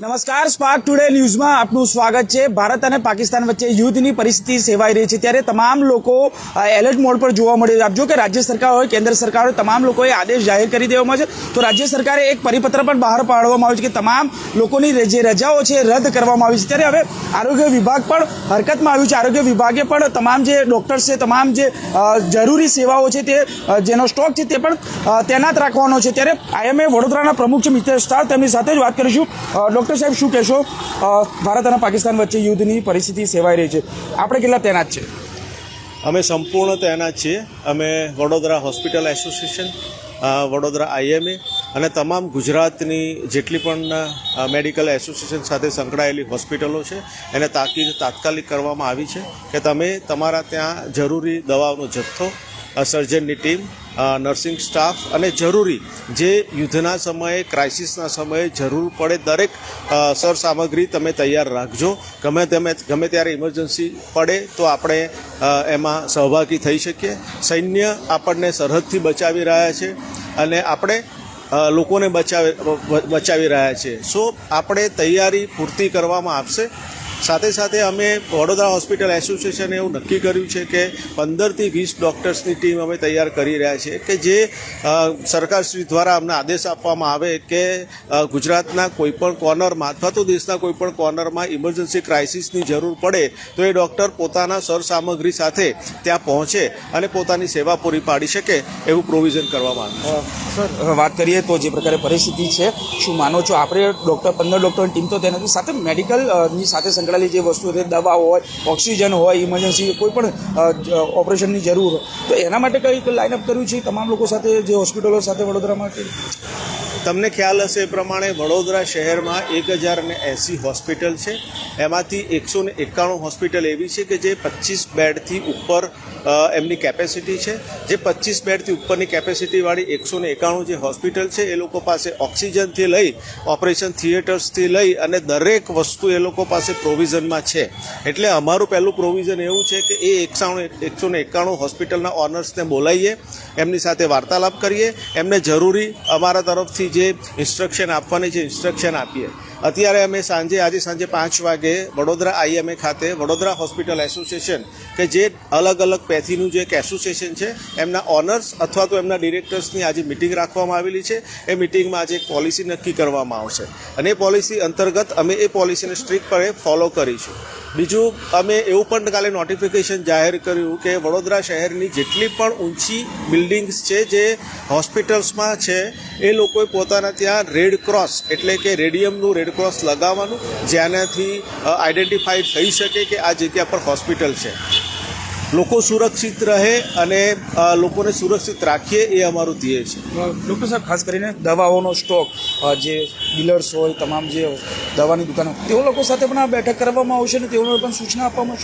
નમસ્કાર spark today ન્યૂઝમાં આપનું સ્વાગત છે. ભારત અને પાકિસ્તાન વચ્ચે યુદ્ધની પરિસ્થિતિ સેવાઈ રહી છે. ત્યારે તમામ લોકો એલર્ટ મોડ પર જોવા મળી રહ્યા જો કે રાજ્ય સરકાર હોય કેન્દ્ર સરકાર હોય તમામ લોકોએ આદેશ જાહેર કરી દેવામાં છે. તો રાજ્ય સરકારે એક પરિપત્ર પણ બહાર પાડવામાં આવ્યો છે કે તમામ લોકોની જે રજાઓ છે રદ કરવામાં આવી છે. ત્યારે હવે આરોગ્ય વિભાગ પણ હરકતમાં આવ્યું છે. આરોગ્ય વિભાગે પણ તમામ જે ડોક્ટર્સ છે તમામ જે જરૂરી સેવાઓ છે તે જેનો સ્ટોક છે તે પણ તૈનાત રાખવાનો છે. ત્યારે આઈએમએ વડોદરાના પ્રમુખ છે મિત્ર સ્ટાર તેમની સાથે જ વાત કરીશું. અ, ડૉક્ટર સાહેબ, શું કહેશો? ભારત અને પાકિસ્તાન વચ્ચે યુદ્ધની પરિસ્થિતિ સેવાઈ રહી છે. આપણે કેટલા તૈનાત છે? અમે સંપૂર્ણ તૈનાત છીએ. અમે Vadodara hospital association Vadodara IMA અને તમામ ગુજરાતની જેટલી પણ મેડિકલ એસોસિએશન સાથે સંકળાયેલી હોસ્પિટલો છે. એને તાકીદ તાત્કાલિક કરવામાં આવી છે કે તમે તમારા ત્યાં જરૂરી દવાઓનો જથ્થો સર્જનની ટીમ નર્સિંગ સ્ટાફ અને જરૂરી જે યુદ્ધના સમયે, ક્રાઇસિસના સમયે જરૂર પડે દરેક સર સરસામગ્રી તમે તૈયાર રાખજો. ગમે તમે, ગમે ત્યારે ઇમરજન્સી પડે તો આપણે એમાં સહભાગી થઈ શકીએ. સૈન્ય આપણને સરહદથી બચાવી રહ્યા છે અને આપણે લોકોને બચાવી બચાવી રહ્યા છે. સો, આપણે તૈયારી પૂરતી કરવામાં આવશે. સાથે સાથે અમે વડોદરા હોસ્પિટલ એસોસિએશને એવું નક્કી કર્યું છે કે પંદરથી વીસ ડૉક્ટર્સની ટીમ અમે તૈયાર કરી રહ્યા છીએ કે જે સરકારશ્રી દ્વારા અમને આદેશ આપવામાં આવે કે ગુજરાતના કોઈપણ કોર્નરમાં અથવા તો દેશના કોઈપણ કોર્નરમાં ઇમરજન્સી ક્રાઇસિસની જરૂર પડે તો એ ડૉક્ટર પોતાના સરસામગ્રી સાથે ત્યાં પહોંચે અને પોતાની સેવા પૂરી પાડી શકે એવું પ્રોવિઝન કરવામાં આવ્યું સર વાત કરીએ તો જે પ્રકારે પરિસ્થિતિ છે, શું માનો છો? આપણે ડૉક્ટર, પંદર ડૉક્ટરની ટીમ તો તેનાથી સાથે મેડિકલની સાથે સંકળાયેલી જે વસ્તુઓ છે, દવા હોય, ઓક્સિજન હોય ઇમરજન્સી કોઈ પણ ઓપરેશનની જરૂર હોય. તો એના માટે કંઈક લાઇનઅપ કર્યું છે તમામ લોકો સાથે, જે હોસ્પિટલો સાથે વડોદરામાં માટે? તમને ખ્યાલ હશે એ પ્રમાણે વડોદરા શહેરમાં એક હજાર અને એંસી હોસ્પિટલ છે. એમાંથી એકસો ને એકાણું હોસ્પિટલ એવી છે કે જે પચીસ બેડથી ઉપર એમની કેપેસિટી છે. જે પચીસ બેડથી ઉપરની કેપેસિટીવાળી એકસો ને એકાણું જે હોસ્પિટલ છે, એ લોકો પાસે ઓક્સિજનથી લઈ ઓપરેશન થિયેટર્સથી લઈ અને દરેક વસ્તુ એ લોકો પાસે પ્રોવિઝનમાં છે. એટલે અમારું પહેલું પ્રોવિઝન એવું છે કે એ એકસાણું એકસો ને એકાણું હોસ્પિટલના ઓનર્સને બોલાવીએ, એમની સાથે વાર્તાલાપ કરીએ, એમને જરૂરી અમારા તરફથી જે ઇન્સ્ટ્રક્શન આપવાની છે ઇન્સ્ટ્રક્શન આપીએ. અત્યારે અમે સાંજે, આજે સાંજે પાંચ વાગે વડોદરા આઈએમએ ખાતે, વડોદરા હોસ્પિટલ એસોસિએશન કે જે અલગ અલગ પેથીનું જે એક એસોસિએશન છે, એમના ઓનર્સ અથવા તો એમના ડિરેક્ટર્સની આજે મિટિંગ રાખવામાં આવેલી છે. એ મિટિંગમાં આજે એક પોલિસી નક્કી કરવામાં આવશે. અને એ પોલિસી અંતર્ગત અમે એ પોલિસીને સ્ટ્રિક્ટપણે ફોલો કરીશું. બીજું, અમે એવું પણ કાલે નોટિફિકેશન જાહેર કર્યું કે વડોદરા શહેરની જેટલી પણ ઊંચી બિલ્ડિંગ્સ છે, જે હોસ્પિટલ્સમાં છે, એ લોકોએ પોતાના ત્યાં રેડ ક્રોસ એટલે કે રેડિયમનું રેડ ક્રોસ લગાવવાનું જેનાથી આઈડેન્ટિફાઈ થઈ શકે કે આ જગ્યા પર હોસ્પિટલ છે. લોકો સુરક્ષિત રહે અને લોકોને સુરક્ષિત રાખીએ એ અમારું ધ્યેય છે. ડૉક્ટર સાહેબ ખાસ કરીને દવાઓનો સ્ટોક જે ડીલર્સ હોય તમામ જે દવાની દુકાનો તેઓ લોકો સાથે પણ આ બેઠક કરવામાં આવશે ને તેઓને પણ સૂચના આપવામાં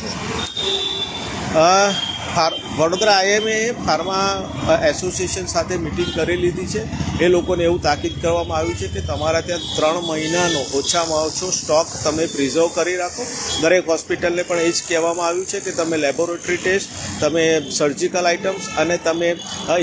ફાર- વડોદરા આઈએમએ ફાર્મા એસોસિએશન સાથે મિટિંગ કરી લીધી છે. એ લોકોને એવું તાકીદ કરવામાં આવ્યું છે કે તમારા ત્યાં ત્રણ મહિનાનો ઓછામાં ઓછો સ્ટોક તમે પ્રિઝર્વ કરી રાખો. દરેક હોસ્પિટલને પણ એ જ કહેવામાં આવ્યું છે કે તમે લેબોરેટરી ટેસ્ટ, તમે સર્જિકલ આઇટમ્સ અને તમે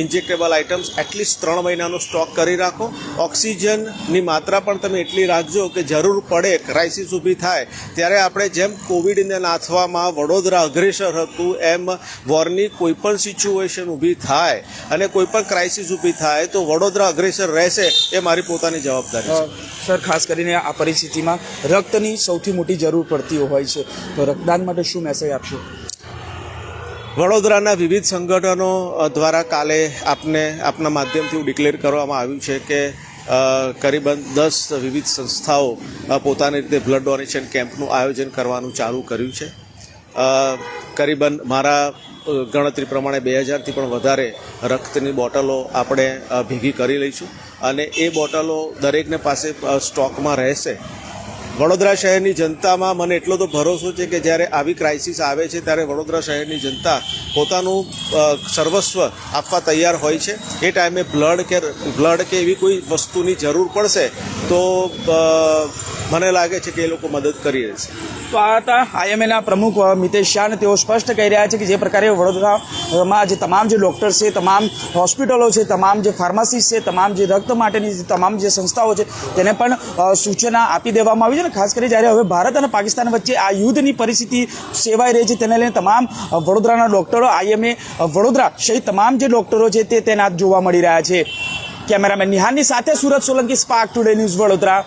ઇન્જેક્ટેબલ આઇટમ્સ એટલીસ્ટ ત્રણ મહિનાનો સ્ટોક કરી રાખો. ઓક્સિજનની માત્રા પણ તમે એટલી રાખજો કે જરૂર પડે ક્રાઇસિસ ઊભી થાય. ત્યારે આપણે જેમ કોવિડને નાથવામાં વડોદરા અગ્રેસર હતું, એમ વોરની કોઈ પણ સિચ્યુએશન ઊભી થાય અને કોઈ પણ ક્રાઇસિસ ઊભી થાય તો વડોદરા અગ્રેસર રહેશે એ મારી પોતાની જવાબદારી છે. સર ખાસ કરીને આ પરિસ્થિતિમાં રક્તની સૌથી મોટી જરૂર પડતી હોય છે. તો રક્તદાન માટે શું મેસેજ આપશો? વડોદરાના વિવિધ સંગઠનો દ્વારા કાલે આપને આપના માધ્યમથી ડિક્લેર કરવામાં આવ્યું છે કે કરીબન દસ વિવિધ સંસ્થાઓ પોતાની રીતે બ્લડ ડોનેશન કેમ્પનું આયોજન કરવાનું ચાલુ કર્યું છે. કરીબન મારા ગણતરી પ્રમાણે બે હજારથી પણ વધારે રક્તની બોટલો આપણે ભેગી કરી લઈશું. અને એ બોટલો દરેકને પાસે સ્ટોકમાં રહેશે. વડોદરા શહેરની જનતામાં મને એટલો તો ભરોસો છે કે જ્યારે આવી ક્રાઇસિસ આવે છે ત્યારે વડોદરા શહેરની જનતા પોતાનું સર્વસ્વ આપવા તૈયાર હોય છે. એ ટાઈમે બ્લડ કે બ્લડ કે એવી કોઈ વસ્તુની જરૂર પડશે તો મને લાગે છે કે એ લોકો મદદ કરી રહેશે. તો આ હતા આઈએમએના પ્રમુખ મિતેશ શાહ તેઓ સ્પષ્ટ કહી રહ્યા છે કે જે પ્રકારે વડોદરામાં જે તમામ જે ડૉક્ટર્સ છે, તમામ હોસ્પિટલો છે, તમામ જે ફાર્માસીસ છે, તમામ જે રક્ત માટેની તમામ જે સંસ્થાઓ છે, તેને પણ સૂચના આપી દેવામાં આવી છે અને ખાસ કરી જ્યારે હવે ભારત અને પાકિસ્તાન વચ્ચે આ યુદ્ધની પરિસ્થિતિ સેવાઈ રહી છે, તેને લઈને તમામ વડોદરાના ડૉક્ટરો, આઈએમએ વડોદરા સહિત તમામ જે ડૉક્ટરો છે તે તેના જોવા મળી રહ્યા છે. કેમેરામેન નિહાનની સાથે Surat Solanki spark today news Vadodara.